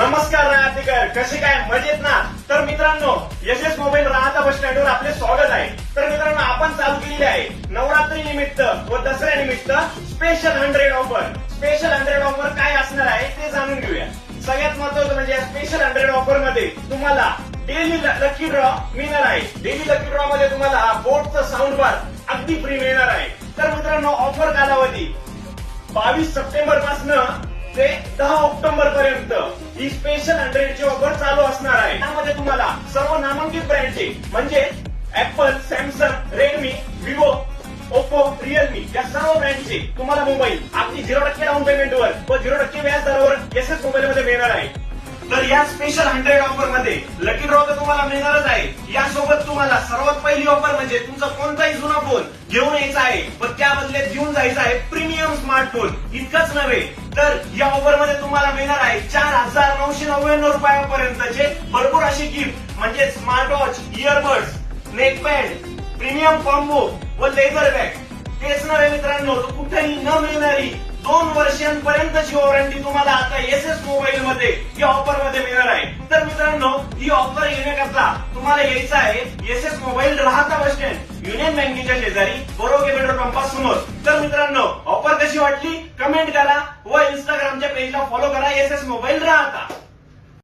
नमस्कार राहतेकर कसे काय? मजेत ना? तर मित्रांनो यशस मोबाईल राहता बस स्टँडवर आपले स्वागत आहे. तर मित्रांनो आपण चालू केलेली आहे नवरात्री निमित्त व दसऱ्या निमित्त special hundred offer special hundred offer काय असणार आहे ते जाणून घेऊया. सगळ्यात महत्वाचं म्हणजे या स्पेशल हंड्रेड ऑफरमध्ये तुम्हाला डेली लकी ड्रॉ मिळणार आहे. डेली लकी ड्रॉ मध्ये तुम्हाला बोटचं साऊंड बार अगदी फ्री मिळणार आहे. तर मित्रांनो ऑफर कालावधी बावीस सप्टेंबरपासून ते दहा ऑक्टोबर पर्यंत ही स्पेशल हंड्रेडची ऑफर चालू असणार आहे. त्यामध्ये तुम्हाला सर्व नामांकित ब्रँडचे म्हणजे Apple Samsung Redmi Vivo Oppo Realme या सर्व ब्रँडचे तुम्हाला मोबाईल अगदी झिरो टक्के डाऊन पेमेंटवर व झिरो टक्के व्याज दरावर एस एस मोबाईल मध्ये मिळणार आहे. तर या स्पेशल हंड्रेड ऑफरमध्ये लकी ड्रॉ तर तुम्हाला मिळणारच आहे. यासोबत तुम्हाला सर्वात पहिली ऑफर म्हणजे तुमचा कोणताही जुना फोन घेऊन यायचा आहे. पण त्या बदल्यात घेऊन जायचा आहे प्रीमियम स्मार्टफोन इतकंच नव्हे तर या ऑफरमध्ये तुम्हाला मिळणार आहे चार हजार नऊशे नव्याण्णव रुपयापर्यंतचे भरपूर अशी गिफ्ट म्हणजे smart watch earbuds neckband premium combo व लेझर बॅग तेच नव्हे मित्रांनो कुठेही न मिळणारी दोन वर्षांपर्यंतची वॉरंटी तुम्हाला आता एस एस मोबाईल मध्ये या ऑफर ही ऑफर घेण्याकरता तुम्हाला यायचं आहे. एस एस मोबाईल राहता बस स्टँड युनियन बँकेच्या शेजारी बरोगे पेट्रोल पंपासमोर तर मित्रांनो ऑफर कशी वाटली? कमेंट करा व इंस्टाग्रामच्या पेजला फॉलो करा. एस एस मोबाईल राहता.